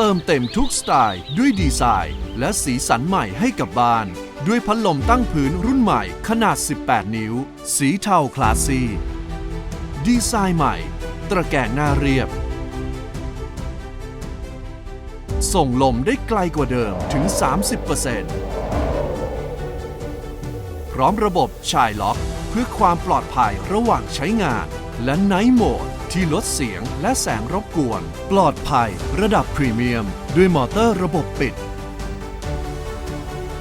ติมเต็มทุกสไตล์ ด้วยดีไซน์ และสีสันใหม่ให้กับบ้าน ด้วยพัดลมตั้งพื้นรุ่นใหม่ขนาด 18 นิ้ว สีเทาคลาสซีดีไซน์ใหม่ ตระแกงหน้าเรียบ ส่งลมได้ไกลกว่าเดิมถึง 30%พร้อมระบบชายล็อกเพื่อความปลอดภัยระหว่างใช้งานและไนท์โหมด ที่ลดเสียงและแสงรบกวน ปลอดภัย ระดับพรีเมียม ด้วยมอเตอร์ระบบปิด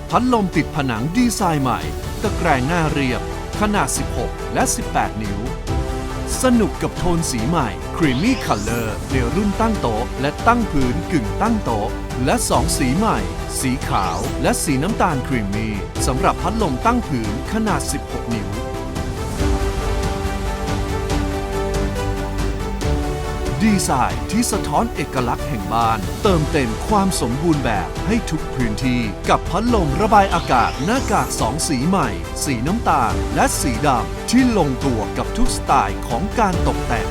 พัดลมติดผนังดีไซน์ใหม่ ตะแกรงหน้าเรียบ ขนาด 16 และ 18 นิ้ว สนุกกับโทนสีใหม่ Creamy Color ในรุ่นตั้งโต๊ะ และตั้งพื้นกึ่งตั้งโต๊ะ และ 2 สีใหม่ สีขาว และสีน้ำตาลครีมมี่สำหรับพัดลมตั้งพื้นขนาด 16 นิ้ว ดีไซน์ที่สะท้อนเอกลักษณ์แห่งบ้าน เติมเต็มความสมบูรณ์แบบให้ทุกพื้นที่กับพัดลมระบายอากาศหน้ากากสองสีใหม่ สีน้ำตาลและสีดำที่ลงตัวกับทุกสไตล์ของการตกแต่ง